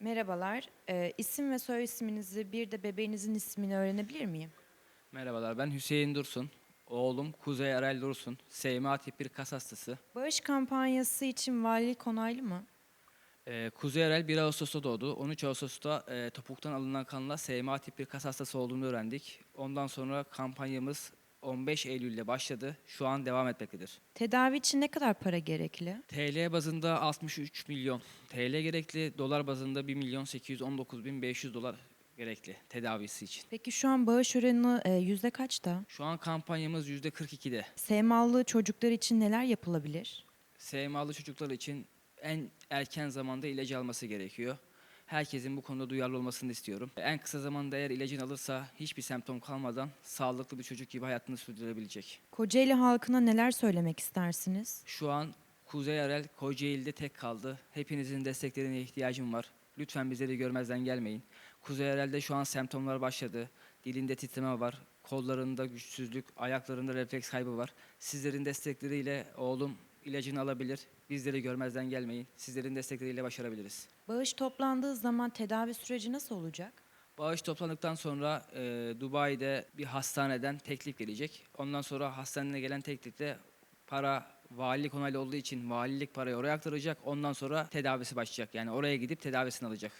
Merhabalar. Ee, isim ve soy isminizi bir de bebeğinizin ismini öğrenebilir miyim? Merhabalar ben Hüseyin Dursun. Oğlum Kuzey Erel Dursun. SMA tip 1 kas hastası. Bağış kampanyası için valilik onaylı mı? Ee, Kuzey Erel 1 Ağustos'ta doğdu. 13 Ağustos'ta e, topuktan alınan kanla SMA tip 1 kas hastası olduğunu öğrendik. Ondan sonra kampanyamız 15 Eylül'de başladı. Şu an devam etmektedir. Tedavi için ne kadar para gerekli? TL bazında 63 milyon TL gerekli. Dolar bazında 1 milyon 819 bin 500 dolar gerekli tedavisi için. Peki şu an bağış oranı e, yüzde kaçta? Şu an kampanyamız %42'de. SMA'lı çocuklar için neler yapılabilir? SMA'lı çocuklar için en erken zamanda ilacı alması gerekiyor. Herkesin bu konuda duyarlı olmasını istiyorum. En kısa zamanda eğer ilacını alırsa hiçbir semptom kalmadan sağlıklı bir çocuk gibi hayatını sürdürebilecek. Kocaeli halkına neler söylemek istersiniz? Şu an Kuzey Arel Kocaeli'de tek kaldı. Hepinizin desteklerine ihtiyacım var. Lütfen bizleri görmezden gelmeyin. Kuzey Arel'de şu an semptomlar başladı. Dilinde titreme var. Kollarında güçsüzlük, ayaklarında refleks kaybı var. Sizlerin destekleriyle oğlum ilacını alabilir. Bizleri görmezden gelmeyin. Sizlerin destekleriyle başarabiliriz. Bağış toplandığı zaman tedavi süreci nasıl olacak? Bağış toplandıktan sonra e, Dubai'de bir hastaneden teklif gelecek. Ondan sonra hastaneye gelen teklifte para valilik onaylı olduğu için valilik parayı oraya aktaracak. Ondan sonra tedavisi başlayacak. Yani oraya gidip tedavisini alacak.